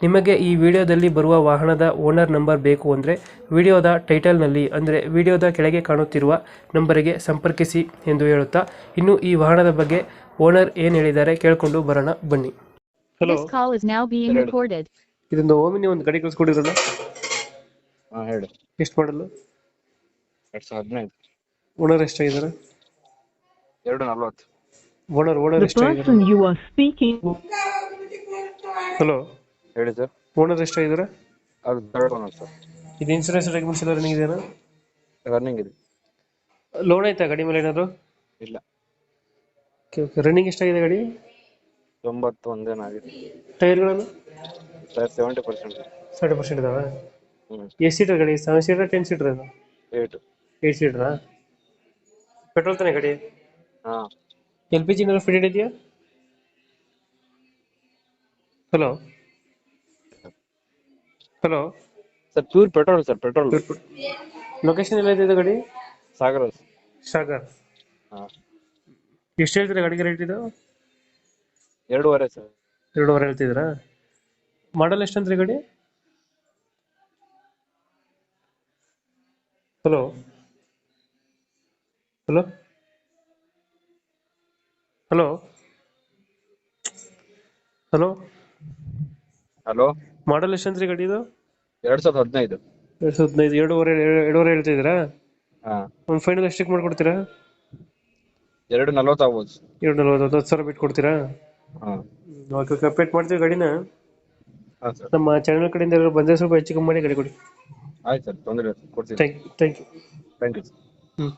ನಿಮಗೆ ಈ ವಿಡಿಯೋದಲ್ಲಿ ಬರುವ ವಾಹನದ ಓನರ್ ನಂಬರ್ ಬೇಕು ಅಂದರೆ ವಿಡಿಯೋದ ಟೈಟಲ್ನಲ್ಲಿ ಅಂದರೆ ವಿಡಿಯೋದ ಕೆಳಗೆ ಕಾಣುತ್ತಿರುವ ನಂಬರಿಗೆ ಸಂಪರ್ಕಿಸಿ ಎಂದು ಹೇಳುತ್ತಾ ಇನ್ನು ಈ ವಾಹನದ ಬಗ್ಗೆ ಓನರ್ ಏನು ಹೇಳಿದ್ದಾರೆ ಕೇಳಿಕೊಂಡು ಬರೋಣ ಬನ್ನಿ. Hello This call is now being recorded. ಇದೊಂದು ಓಮಿನಿ ಒಂದು ಗಾಡಿ ಕಳಿಸ್ಕೊಂಡಿರಲ್ಲ ಹಾ ಹೇಳಿ. ಎಷ್ಟು ಮಾಡಲು? ಎರಡ್ ಸಾವಿರದ ಹದಿನೈದು. ಓನರ್ ಎಷ್ಟಾಗಿದ್ದಾರೆ ಎರಡು ನಲ್ವತ್ತು. ಓನರ್ ಓನರ್ ಎಷ್ಟಾಗಿದ್ದಾರೆ you are speaking ಹಲೋ ಹೇಳಿ ಸರ್. ಓನರ್ ಎಷ್ಟಾಗಿದ್ದಾರೆ? ಅದು ಥರ್ಡ್ ಒನ್ ಸರ್. ಇದು ಇನ್ಸೂರೆನ್ಸ್ ಡಾಕ್ಯುಮೆಂಟ್ಸ್ ಎಲ್ಲ ರನ್ನಿಂಗ್ ಇದೆಯಾ? ರನ್ನಿಂಗ್ ಇದೆ. ಲೋನ್ ಐತಾ ಗಾಡಿ ಮೇಲೆ ಏನಾದ್ರು? ಇಲ್ಲ. ಓಕೆ ಓಕೆ ರನ್ನಿಂಗ್ ಎಷ್ಟಾಗಿದೆ ಗಾಡಿ? ತೊಂಬತ್ತು ಒಂದೇನಾಗಿದೆ ಟೈರ್ಗಳನ್ನು? Sir seventy percent seventy percent ಇದಾವೆ? ಹ್ಞೂ ಎಷ್ಟು ಸೀಟರ್ ಗಾಡಿ ಸೆವೆನ್ ಸೀಟರ್ ಟೆನ್ ಸೀಟರ್ ಇದು ಏಟು ಏಟ್ ಸೀಟ್ರಾ ಪೆಟ್ರೋಲ್ ತಾನೆ ಗಾಡಿ? ಹಾಂ. ಎಲ್ ಪಿ ಜಿ ಏನಾದ್ರು ಫಿಟೆಡ್ ಇದೆಯಾ? Hello hello sir pure petrol sir petrol location ಎಲ್ಲ ಇದೆ ಗಾಡಿ? ಸಾಗರ ಸಾಗರ್ ಹಾಂ. ಎಷ್ಟು ಹೇಳ್ತೀರಾ ಗಾಡಿಗೆ ರೇಟ್ ಇದು? ಎರಡೂವರೆ ಸರ್ ಎರಡೂವರೆ ಹೇಳ್ತಿದ್ದೀರಾ? ಮಾಡಲ್ ಎಷ್ಟಂತ್ರಿ ಗಾಡಿ? Hello hello hello hello hello? Model ಎಷ್ಟಂತ್ರಿ ಗಾಡಿ ಇದು? ಎರಡ್ ಸಾವಿರದ ಹದಿನೈದು. ಎರಡ್ ಸಾವಿರದ ಹದಿನೈದು ಎರಡೂವರೆ ಎರಡೂವರೆ ಹೇಳ್ತಿದ್ದೀರಾ? ಹಾಂ. ಒಂದು ಫೈನಲ್ ಎಷ್ಟಕ್ಕೆ ಮಾಡ್ಕೊಡ್ತೀರಾ? ಎರಡು ನಲ್ವತ್ತು ಆಗ್ಬೋದು ಎರಡು ನಲ್ವತ್ತು ಹತ್ತು ಸಾವಿರ ಬಿಟ್ಟು ಕೊಡ್ತೀರಾ? ಹಾ. ಓಕೆ ಅಪ್ಡೇಟ್ ಮಾಡ್ತೀವಿ ಗಾಡಿನ. ಹಾಂ ಸರ್. ನಮ್ಮ ಚಾನಲ್ ಕಡೆಯಿಂದ ಯಾರಾದ್ರು ಬಂದರೆ ಸ್ವಲ್ಪ ಹೆಚ್ಚು ಕಮ್ಮಿ ಮಾಡಿ ಗಾಡಿ ಕೊಡಿ. ಆಯ್ತು ಸರ್ ತೊಂದರೆ ಇಲ್ಲ. ಕೊಡ್ತೀನಿ thank thank you thank you ಹ್ಞೂ